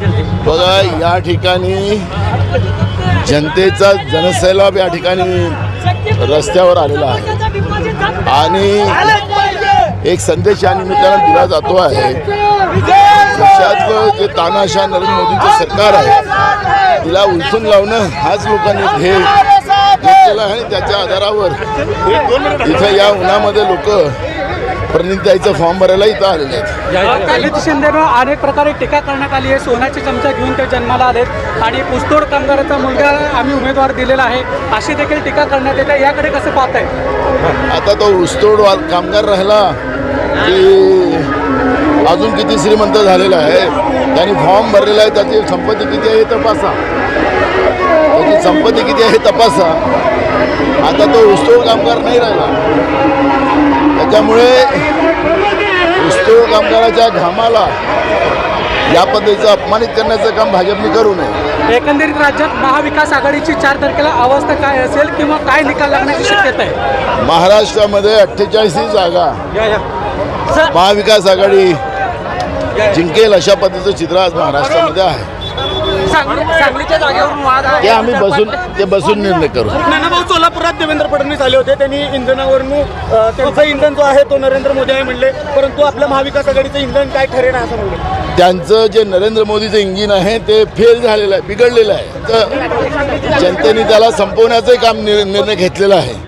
बघा या ठिकाणी जनतेचा जनसैलाब या ठिकाणी रस्त्यावर आलेला आहे. आणि एक संदेश या निमित्तानं दिला जातो आहे. देशातलं जे तानाशा नरेंद्र मोदीचं सरकार आहे तिला उलथून लावणं हाच लोकांनी ध्येय घेतलेला आहे आणि त्याच्या आधारावर इथं या उन्हामध्ये लोक प्रणिताईचं फॉर्म भरायला इथं आलेले आहेत. शिंदेनं अनेक प्रकारे टीका करण्यात आली आहे. सोन्याची चमचा घेऊन ते जन्माला आलेत. आणि पुस्तोड कामगाराचा मुलगा आम्ही उमेदवार दिलेला आहे. अशी देखील टीका करण्यात येते. याकडे कसं पाहताय? आता तो ऊसतोड वा- कामगार राहिला की अजून किती श्रीमंत झालेला आहे. त्यांनी फॉर्म भरलेला आहे. त्याची संपत्ती किती आहे तपासा. त्याची संपत्ती किती आहे तपासा. आता तो ऊसतोड कामगार नाही राहिला. त्याच्यामुळे ऊसतोड कामगाराच्या घामाला या पद्धतीचं अपमानित करण्याचं काम भाजपने करू नये. एकंदरीत राज्यात महाविकास आघाडीची चार तारखेला अवस्था काय असेल किंवा काय निकाल लागण्याची शक्यता आहे? महाराष्ट्रामध्ये अठ्ठेचाळीसही जागा. महाविकास आघाडी जिंकेल अशा पद्धतीचं चित्र आज महाराष्ट्रामध्ये आहे. सांगलीच्या जागेवरून वाद ते आम्ही बसून ते बसून निर्णय करू. नानाभाऊ सोलापुरात देवेंद्र फडणवीस आले होते. त्यांनी इंधनावरून अ, त्यांचं इंधन जो आहे तो नरेंद्र मोदी आहे म्हणले. परंतु आपल्या महाविकास आघाडीचं इंधन काय ठरेल असं म्हणले. त्यांचं जे नरेंद्र मोदीचं इंजिन आहे ते फेल झालेलं आहे बिघडलेलं आहे. तर जनतेने त्याला संपवण्याचंही काम निर्णय घेतलेला आहे.